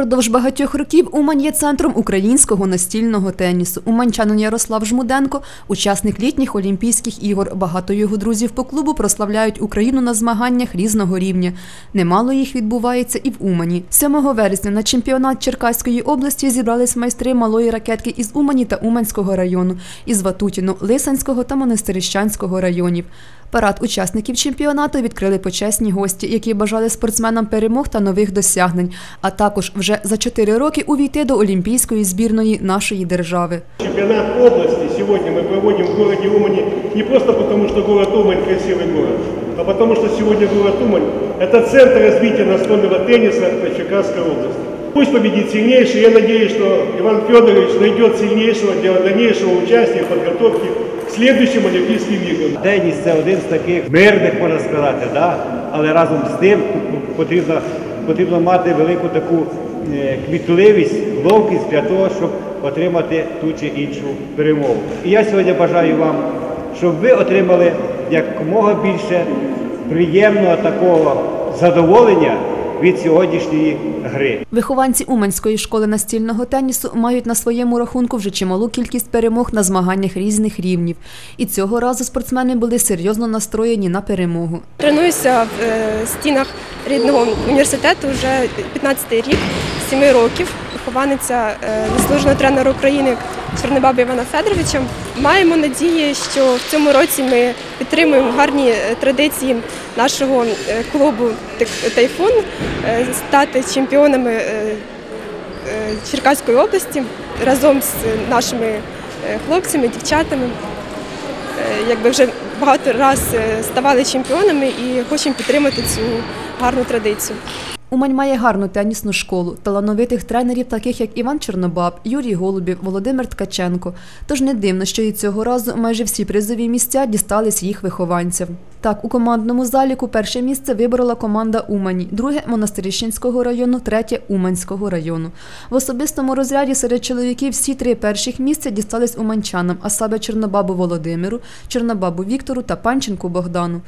Упродовж багатьох років Умань є центром українського настільного тенісу. Уманчанин Ярослав Жмуденко – учасник літніх Олімпійських ігор. Багато його друзів по клубу прославляють Україну на змаганнях різного рівня. Немало їх відбувається і в Умані. 7 вересня на чемпіонат Черкаської області зібрались майстри малої ракетки із Умані та Уманського району, із Ватутіну, Лисанського та Монастирищанського районів. Парад учасників чемпіонату відкрили почесні гості, які бажали спортсменам перемог та нових досягнень, а також вже за чотири роки увійти до олімпійської збірної нашої держави. Чемпионат области сегодня мы проводим в городе Умани не просто потому, что город Умань красивый город, а потому что сегодня город Умань – это центр развития настольного тенниса по Черкасской области. Пусть победит сильнейший. Я надеюсь, что Иван Федорович найдет сильнейшего для дальнейшего участия в подготовке к следующим Олимпийским играм. Деніс це один з таких мирних, можна сказати, да? Але разом з тим потрібно, потрібно мати велику таку е, кмітливість, ловкість для того, щоб отримати ту чи іншу перемогу. І я сьогодні бажаю вам, щоб ви отримали якомога більше приємного такого задоволення від сьогоднішньої гри. Вихованці Уманської школи настільного тенісу мають на своєму рахунку вже чималу кількість перемог на змаганнях різних рівнів. І цього разу спортсмени були серйозно настроєні на перемогу. Тренуюся в е, стінах рідного університету вже 15 рік, 7 років. Вихованиця е, заслуженого тренера України Чорнобаба Івана Федоровича. Маємо надії, що в цьому році ми підтримуємо гарні е, традиції нашого е, клубу Тайфун, стати чемпіонами Черкаської області разом з нашими хлопцями, дівчатами. Якби вже багато раз ставали чемпіонами і хочемо підтримати цю гарну традицію. Умань має гарну тенісну школу, талановитих тренерів, таких як Іван Чорнобаб, Юрій Голубів, Володимир Ткаченко. Тож не дивно, що і цього разу майже всі призові місця дістались їх вихованцям. Так, у командному заліку перше місце виборола команда Умані, друге Монастирищенського району, третє Уманського району. В особистому розряді серед чоловіків всі три перших місця дістались уманчанам, а саме Чорнобабу Володимиру, Чорнобабу Віктору та Панченку Богдану.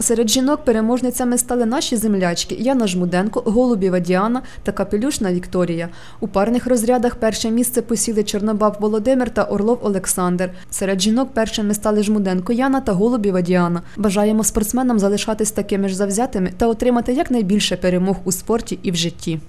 Серед жінок переможницями стали наші землячки Яна Жмуденко, Голубєва Діана та Капелюшна Вікторія. У парних розрядах перше місце посіли Чорнобаб Володимир та Орлов Олександр. Серед жінок першими стали Жмуденко Яна та Голубєва Діана. Бажаємо спортсменам залишатись такими ж завзятими та отримати якнайбільше перемог у спорті і в житті.